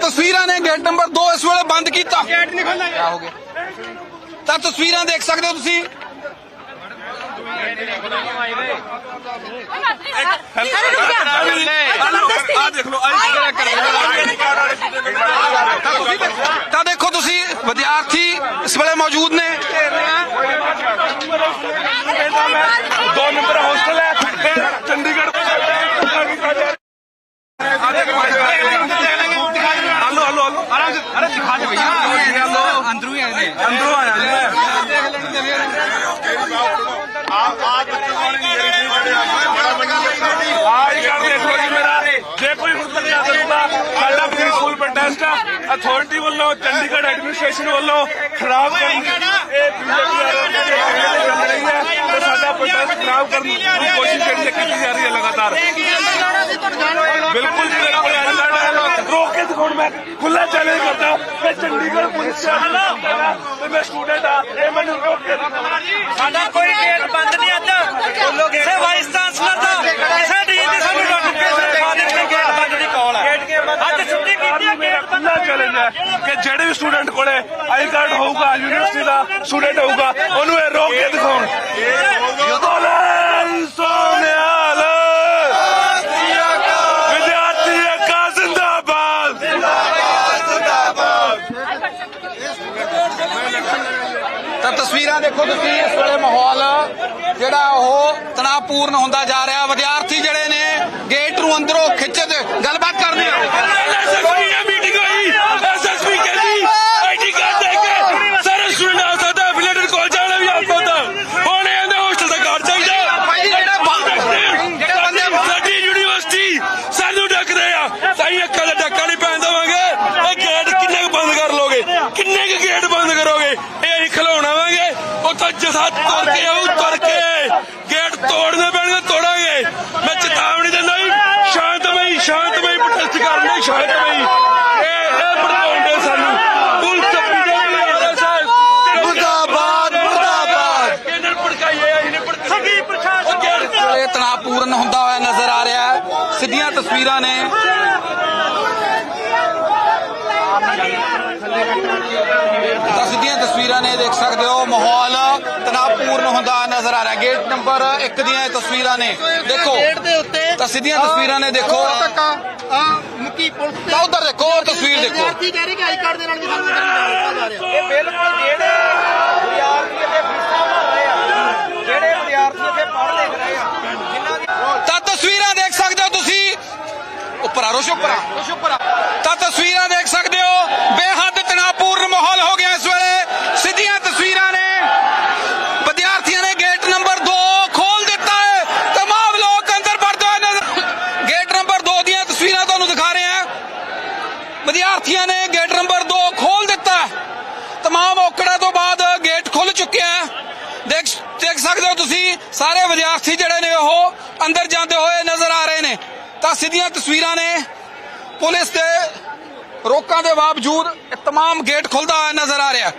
ਤਸਵੀਰਾਂ ਨੇ gate number 2 ਇਸ ਵੇਲੇ ਬੰਦ ਕੀਤਾ। ਗੇਟ ਨਹੀਂ ਖੋਲਣਾ ਹੋ ਗਿਆ? ਤਾਂ ਤਸਵੀਰਾਂ ਦੇਖ ਸਕਦੇ ਹੋ ਤੁਸੀਂ। ਆ ਦੇਖ ਲਓ ਆਈ ਤਾਂ ਦੇਖੋ ਤੁਸੀਂ ਵਿਦਿਆਰਥੀ ਇਸ ਵੇਲੇ ਮੌਜੂਦ ਨੇ। ਦੋ ਨੰਬਰ ਹੋਸਟਲ ਹੈ ਫਿਰ ਚੰਡੀਗੜ੍ਹ ਭਈਆ ਅੰਦਰੋਂ ਹੀ ਆਏ ਨੇ ਅੰਦਰੋਂ ਆਇਆ ਜੀ ਮੈਂ ਆਈ ਕਰ ਦੇਖ ਜੀ ਮੇਰਾ ਜੇ ਕੋਈ ਹੁਣ ਤੱਕ ਨਾ ਸਾਡਾ ਪ੍ਰੀ ਸਕੂਲ ਪ੍ਰੋਟੈਸਟ ਅਥਾਰਟੀ ਵੱਲੋਂ ਚੰਡੀਗੜ੍ਹ ਐਡਮਿਨਿਸਟ੍ਰੇਸ਼ਨ ਵੱਲੋਂ ਖਰਾਬ ਕਰਨ ਇਹ ਬੀਜੇਪੀ ਚੱਲ ਰਹੀ ਹੈ ਸਾਡਾ ਪ੍ਰੋਟੈਸਟ ਖਰਾਬ ਕਰਨ ਦੀ ਕੋਸ਼ਿਸ਼ ਜਿਹੜੀ ਹੈ ਕੀਤੀ ਜਾ ਰਹੀ ਹੈ ਲਗਾਤਾਰ ਬਿਲਕੁਲ ਜੀ ਮੇਰੇ ਕੋਲ ਐਂਡ ਰੋਕ ਕੇ ਦਿਖਾਉਣ ਮੈਂ ਖੁੱਲਾ ਚੈਲੰਜ ਕਰਦਾ ਮੈਂ ਚੰਡੀਗੜ੍ਹ ਪੁਲਿਸ ਸਟੇਸ਼ਨ ਤੇ ਮੈਂ ਸਟੂਡੈਂਟ ਆ ਇਹ ਮੈਨੂੰ ਰੋਕ ਕੇ ਸਾਡਾ ਕੋਈ ਗੇਟ ਬੰਦ ਨਹੀਂ ਅੱਜ ਕਿਸੇ ਵਾਈਸ ਚਾਂਸਲਰ ਦਾ ਕਿਸੇ ਡੀ ਨੇ ਸਾਨੂੰ ਨੋਟੀਫਿਕੇਸ਼ਨ ਦਿੱਤੀ ਗੇਟ ਬੰਦ ਦੀ ਕਾਲ ਹੈ ਅੱਜ ਛੁੱਟੀ ਕੀਤੀ ਹੈ ਗੇਟ ਬੰਦ ਚੈਲੰਜ ਹੈ ਕਿ ਜਿਹੜੇ ਵੀ ਸਟੂਡੈਂਟ ਕੋਲੇ ਆਈ ਕਾਰਡ ਹੋਊਗਾ ਯੂਨੀਵਰਸਿਟੀ ਦਾ ਸਟੂਡੈਂਟ ਹੋਊਗਾ ਉਹਨੂੰ ਇਹ ਰੋਕ ਕੇ ਦਿਖਾਉਣ ਬੋਲੇ ਤਾਂ ਦੇਖੋ ਤੁਸੀਂ ਇਸ ਵੇਲੇ ਮਾਹੌਲ ਜਿਹੜਾ ਉਹ ਤਣਾਅਪੂਰਨ ਹੁੰਦਾ ਜਾ ਰਿਹਾ। ਵਿਦਿਆਰਥੀ ਜਿਹੜੇ ਨੇ ਗੇਟ ਨੂੰ ਅੰਦਰੋਂ ਖਿੱਚਦੇ ਗੱਲਬਾਤ ਕਰਦੇ ਆ ਐਸਐਸਪੀ ਦੀ ਮੀਟਿੰਗ ਹੋਈ ਐਸਐਸਪੀ ਕਹਿੰਦੀ ਆਈਡੀ ਕਾਰਡ ਦੇ ਕੇ ਸਾਰੇ ਸਟੂਡੈਂਟ ਆ ਸਕਦਾ ਐਫੀਲੀਏਟਡ ਕਾਲਜ ਵਾਲੇ ਵੀ ਆ ਸਕਦਾ ਹੁਣ ਇਹਦੇ ਹੋਸਟਲ ਦਾ ਕਾਰਡ ਚਾਹੀਦਾ ਭਾਈ ਜੀ, ਜਿਹੜਾ ਬੰਦ- ਜਿਹੜੇ ਬੰਦੇ- ਸਾਡੀ ਯੂਨੀਵਰਸਿਟੀ ਸਾਨੂੰ ਡੱਕਦੇ ਆ ਸਾਈ ਅੱਖਾਂ ਦਾ ਡੱਕਾ ਨਹੀਂ ਪੈਣ ਦੇਵਾਂਗੇ ਇਹ ਗੇਟ ਕਿੰਨੇ ਕੁ ਬੰਦ ਕਰ ਲੋਗੇ ਕਿੰਨੇ ਕੁ ਗੇਟ ਬੰਦ ਕਰੋਗੇ ਇਹ ਅਸੀਂ ਖਿਲਾਉਣਾਵਾਂਗੇ ਤੁਰ ਕੇ ਆਉ ਤੁਰ ਕੇ। ਗੇਟ ਤੋੜਨੇ ਪੈਣਗੇ ਤੋੜਾਂਗੇ। ਮੈਂ ਚੇਤਾਵਨੀ ਦਿੰਦਾ ਜੀ ਸ਼ਾਂਤਮਈ ਸ਼ਾਂਤਮਈ ਪ੍ਰੋਟੈਸਟ ਕਰਨੇ ਸ਼ਾਂਤਮਈ। ਇਹ ਇਹ ਬਣਾਉਂਦੇ ਸਾਨੂੰ। ਪੁਲਿਸ ਚੱਪੀ ਦੇ ਸਾਹਿਬ ਮੁਰਦਾਬਾਦ, ਮੁਰਦਾਬਾਦ। ਇਹਨਾਂ ਨੂੰ ਭੜਕਾਈਏ ਅਸੀਂ ਨੇ ਭੜਕਾਈਏ। ਸਭੀ ਪ੍ਰਸ਼ਾਸਨ ਗੇਟ ਇਹ ਤਣਾਅਪੂਰਨ ਹੁੰਦਾ ਹੋਇਆ ਨਜ਼ਰ ਆ ਰਿਹਾ ਹੈ। ਸਿੱਧੀਆਂ ਤਸਵੀਰਾਂ ਨੇ। ਤਸਵੀਰਾਂ ਨੇ ਦੇਖ ਸਕਦੇ ਹੋ ਮਾਹੌਲ ਨਜ਼ਰ ਆ ਰਿਹਾ। ਗੇਟ ਨੰਬਰ 1 ਦੀਆਂ ਇਹ ਤਸਵੀਰਾਂ ਨੇ। ਦੇਖੋ ਗੇਟ ਦੇ ਉੱਤੇ ਤਾਂ ਸਿੱਧੀਆਂ ਤਸਵੀਰਾਂ ਨੇ ਦੇਖੋ। ਆ ਮੁੱਕੀ ਪੁਲਿਸ ਤੇ ਤਾਂ ਉੱਧਰ ਦੇਖੋ ਤਸਵੀਰ ਦੇਖੋ। ਵਿਦਿਆਰਥੀ ਕਹਿ ਰਹੇ ਕਿ ਆਈ ਕਾਰਡ ਦੇ ਨਾਲ ਵੀ ਸਾਨੂੰ ਅੰਦਰ ਨਹੀਂ ਜਾਣ ਦਿੱਤਾ ਜਾ ਰਿਹਾ। ਇਹ ਬਿਲਕੁਲ ਜਿਹੜੇ ਵਿਦਿਆਰਥੀ ਇੱਥੇ ਫੀਸਾਂ ਭਰ ਰਹੇ ਆ ਜਿਹੜੇ ਵਿਦਿਆਰਥੀ ਇੱਥੇ ਪੜ੍ਹ ਲਿਖ ਰਹੇ ਆ ਜਿਨ੍ਹਾਂ ਦੀ ਤਾਂ ਤਸਵੀਰਾਂ ਦੇਖ ਸਕਦੇ ਹੋ ਤੁਸੀਂ। ਉੱਪਰ ਆ ਰੋਸ਼ ਉੱਪਰ ਆ। ਰੋਸ਼ ਉੱਪਰ ਆ। ਤਾਂ ਤਸਵੀਰਾਂ ਦੇਖ ਸਕਦੇ ਹੋ। ਬੇਹੱਦ ਤਣਾਅਪੂਰਨ ਮਾਹੌਲ ਹੋ ਗਿਆ ਇਸ ਵੇਲੇ। ਸਿੱਧੀਆਂ ਤਸਵੀਰਾਂ ਨੇ। ਵਿਦਿਆਰਥੀਆਂ ਨੇ ਗੇਟ ਨੰਬਰ 2 ਖੋਲ ਦਿੱਤਾ ਹੈ तमाम ਔਕੜਾਂ ਤੋਂ ਬਾਅਦ ਗੇਟ ਖੁੱਲ ਚੁੱਕਿਆ ਹੈ ਦੇਖ ਦੇਖ ਸਕਦੇ ਹੋ ਤੁਸੀਂ ਸਾਰੇ ਵਿਦਿਆਰਥੀ ਜਿਹੜੇ ਨੇ ਉਹ ਅੰਦਰ ਜਾਂਦੇ ਹੋਏ ਨਜ਼ਰ ਆ ਰਹੇ ਨੇ ਤਾਂ ਸਿੱਧੀਆਂ ਤਸਵੀਰਾਂ ਨੇ ਪੁਲਿਸ ਦੇ ਰੋਕਾਂ ਦੇ ਬਾਵਜੂਦ ਇਹ तमाम ਗੇਟ ਖੁੱਲਦਾ ਹੋਇਆ ਨਜ਼ਰ ਆ ਰਿਹਾ